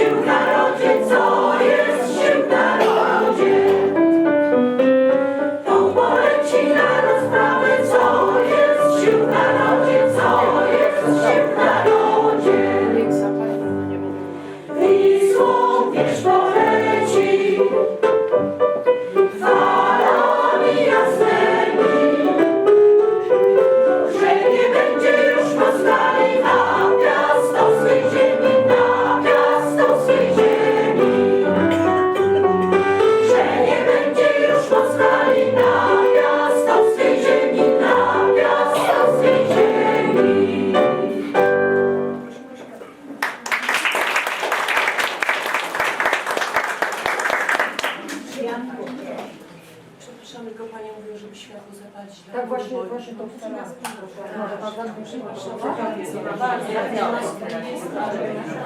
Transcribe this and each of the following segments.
Ojcu Narodzieco. Żeby światło zapalić Tak właśnie, właśnie to chciałam. Proszę, może pan zamknie Tak, jest ona bardzo,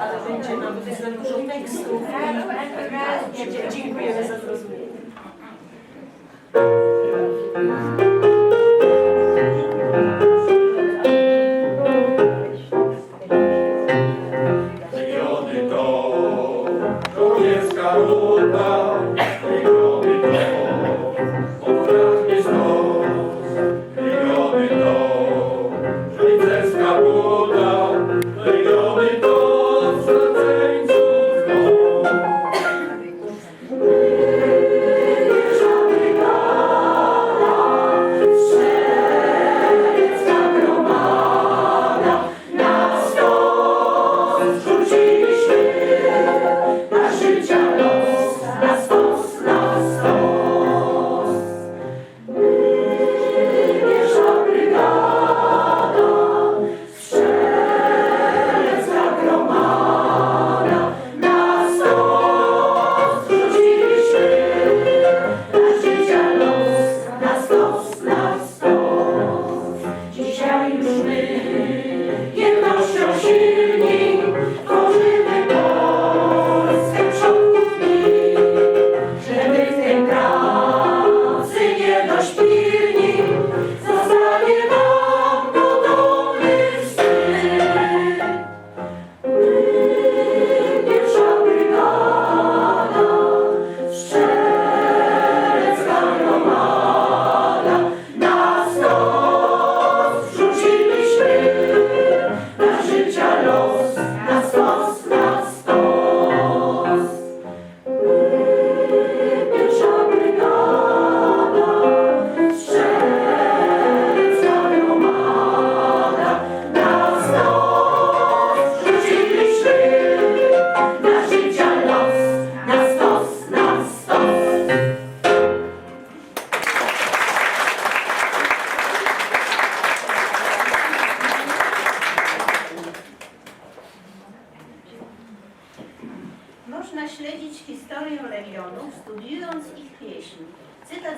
ale będzie nam dużo tekstów. Dziękujemy za zrozumienie.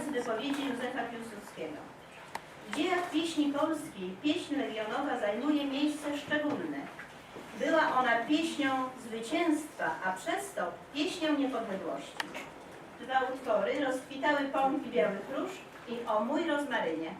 cytując wypowiedzi Józefa Piłsudskiego. W dziejach pieśni polskiej pieśń legionowa zajmuje miejsce szczególne. Była ona pieśnią zwycięstwa, a przez to pieśnią niepodległości. Dwa utwory rozkwitały pąki białych róż i o mój rozmarynie.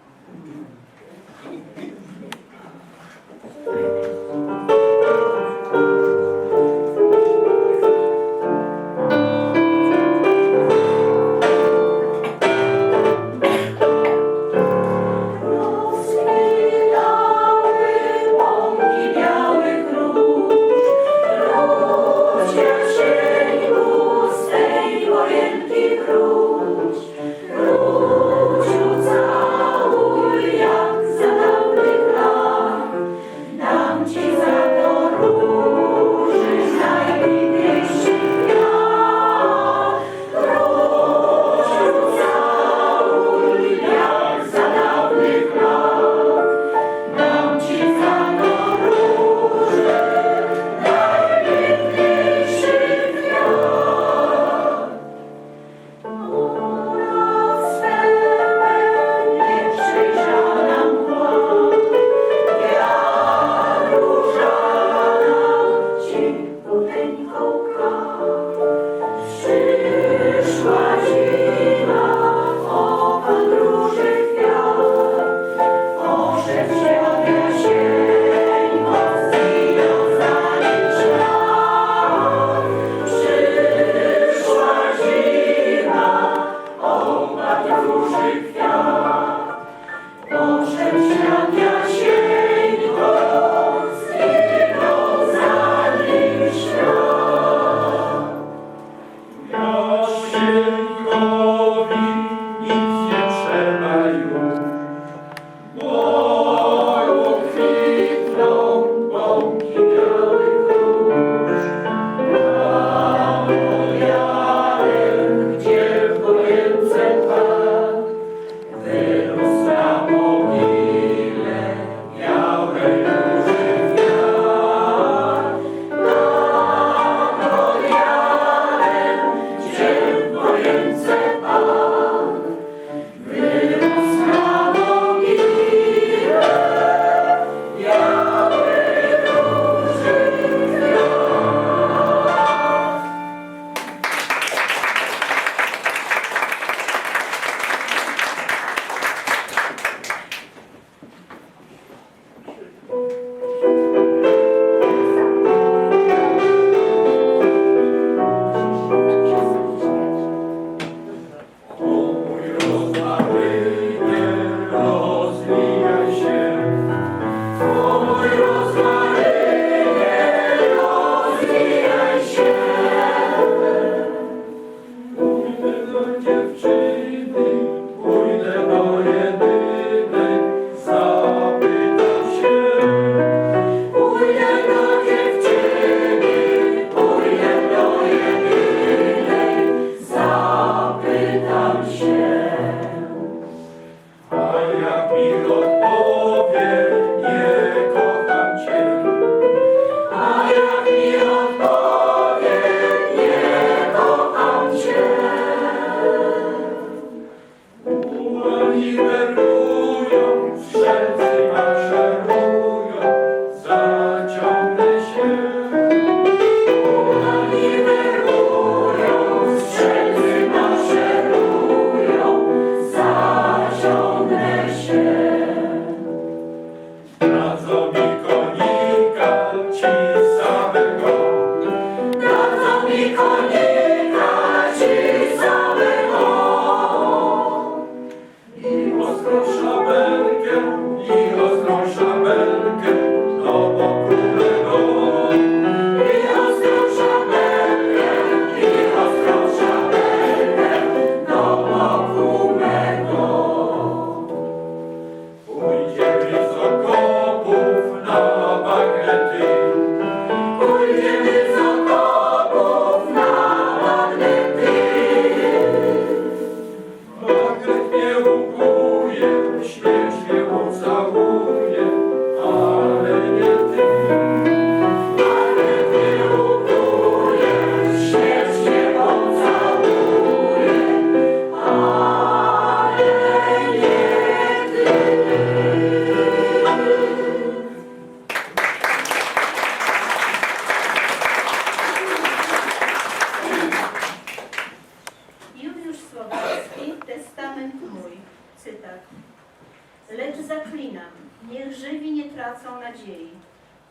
tak. Lecz zaklinam, niech żywi nie tracą nadziei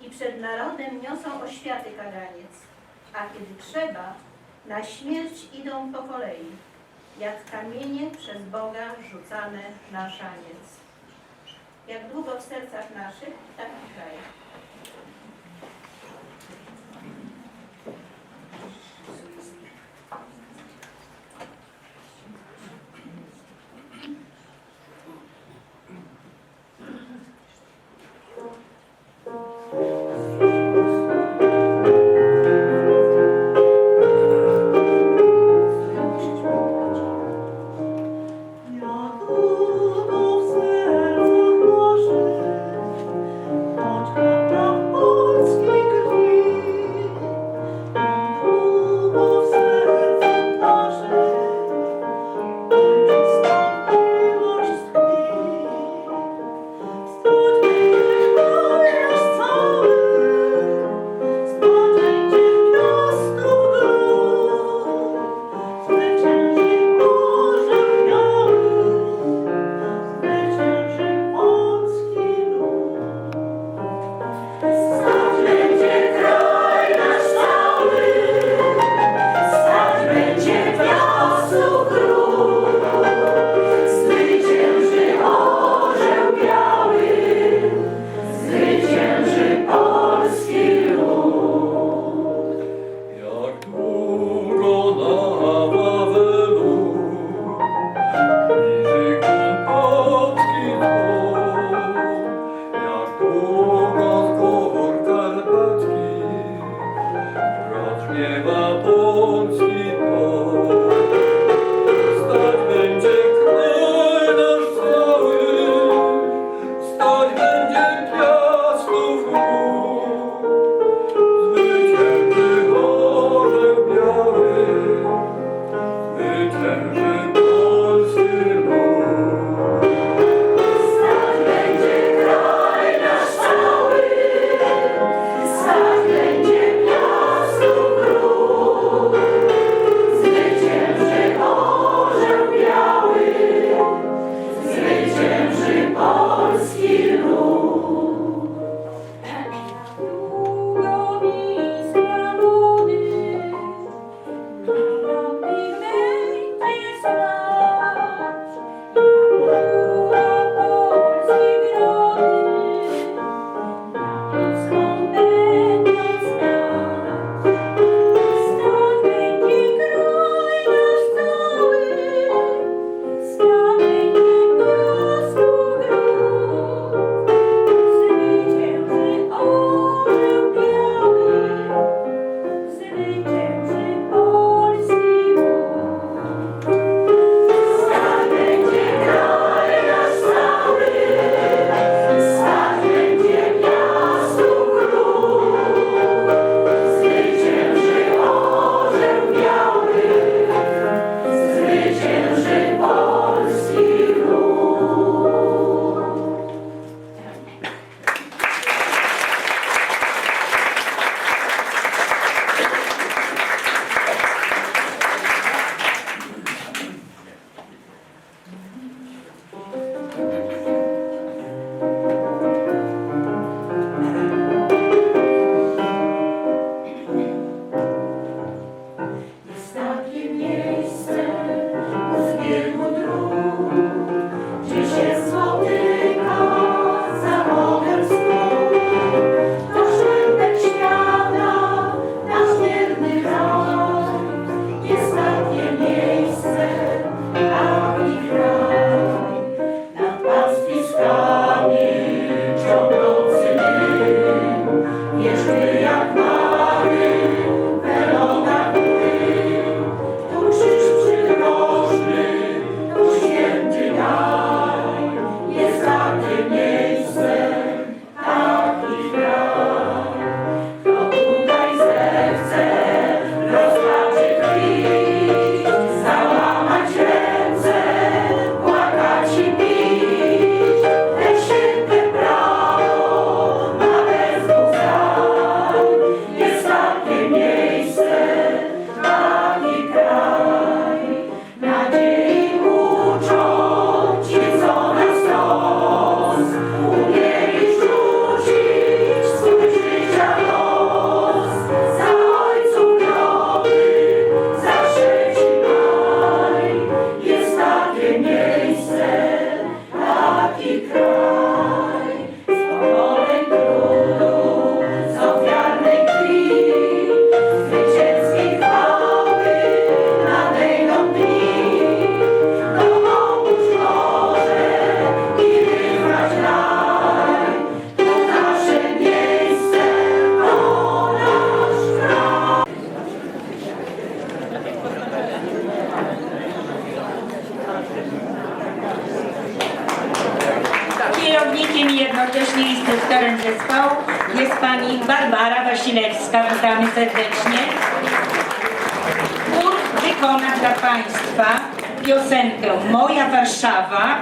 i przed narodem niosą oświaty kaganiec, a kiedy trzeba, na śmierć idą po kolei, jak kamienie przez Boga rzucane na szaniec. Jak długo w sercach naszych, tak i kraj. piosenkę Moja Warszawa.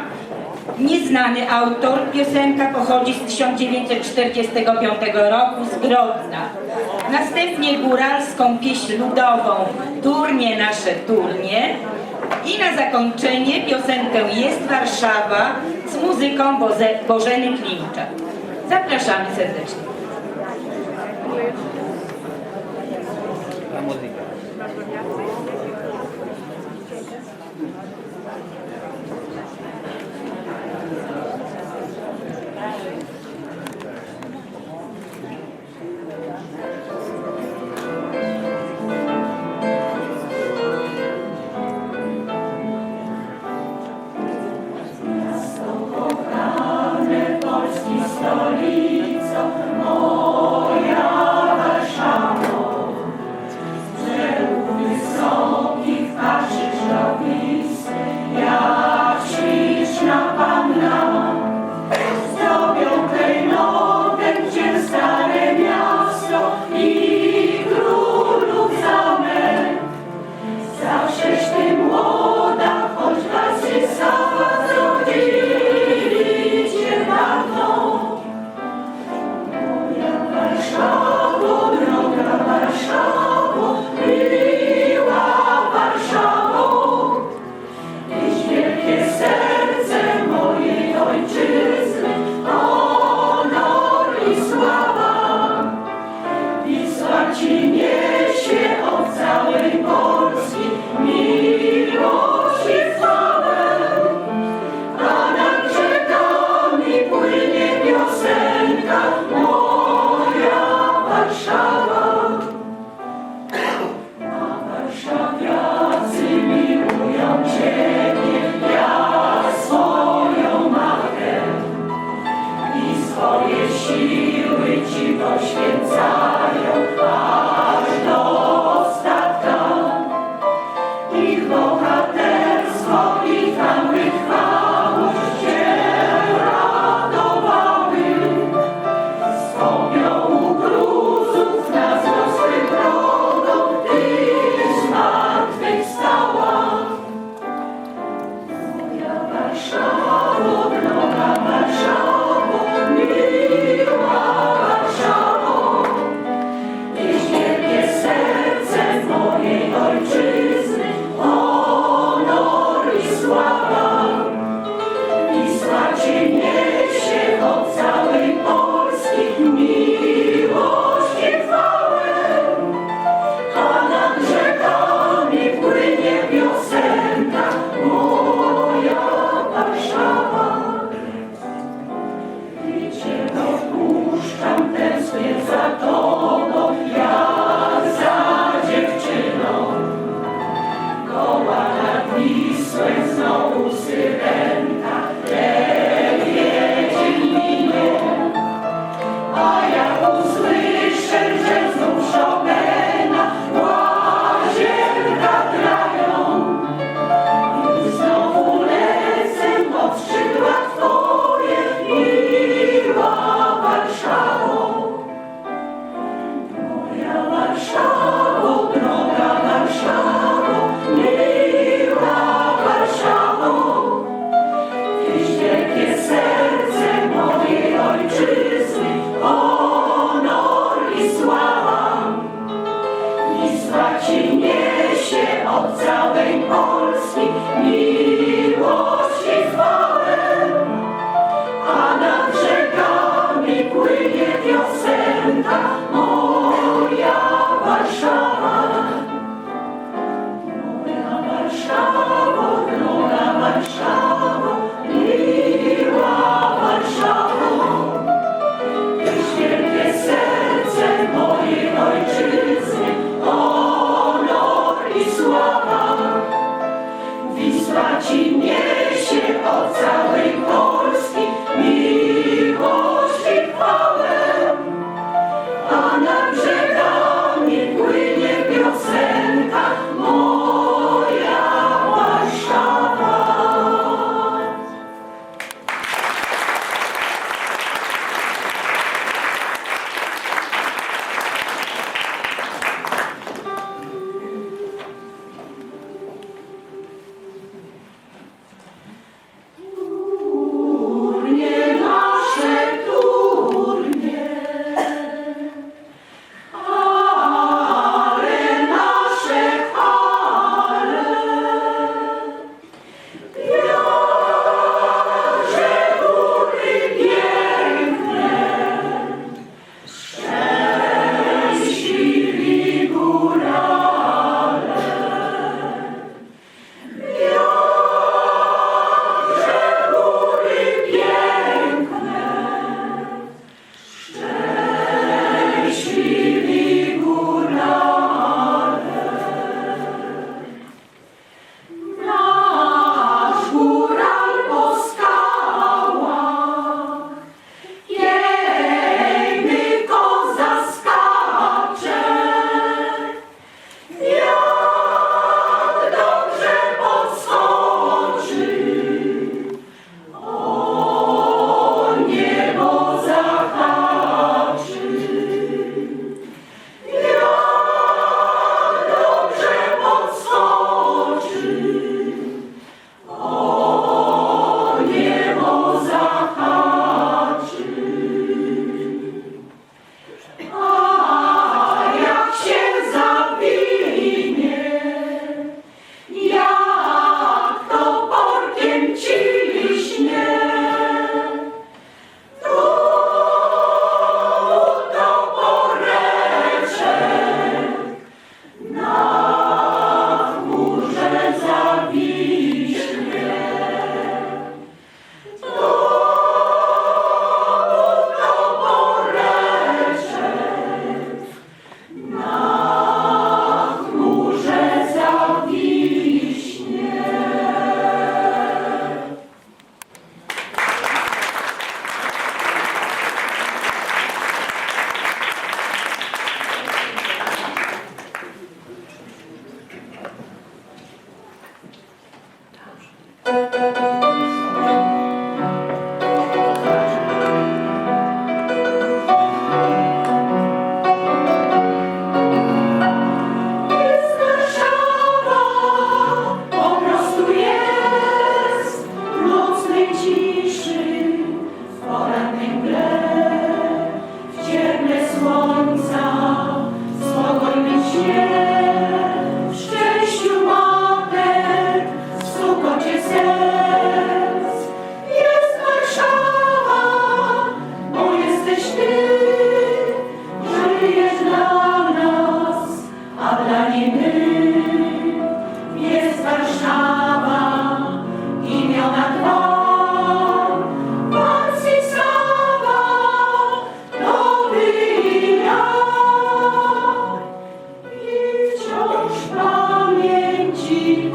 Nieznany autor, piosenka pochodzi z 1945 roku z Grodna. Następnie góralską pieśń ludową Turnie nasze turnie. I na zakończenie piosenkę Jest Warszawa z muzyką Boze Bożeny Klimczak. Zapraszamy serdecznie. Muzyka.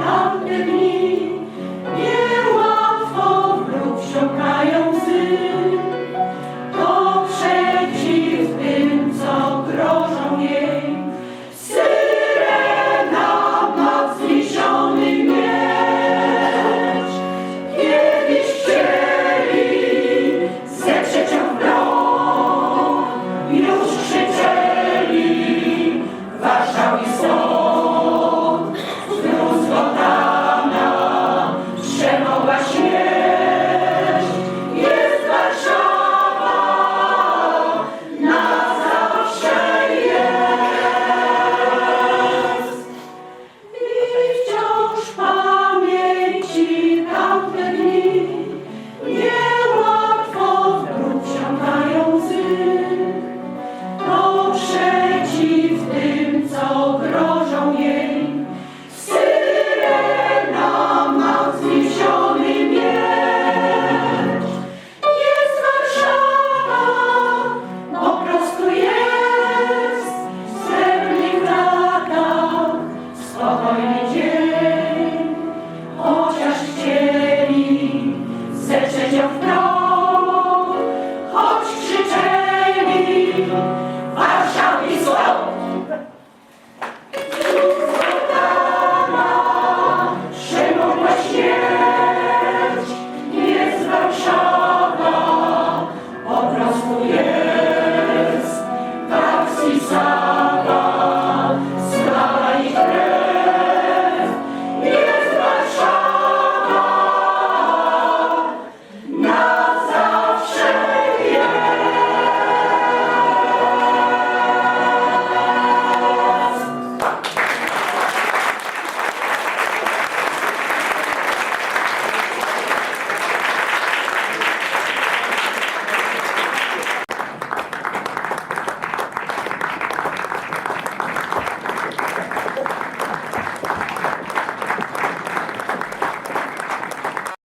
Doamne,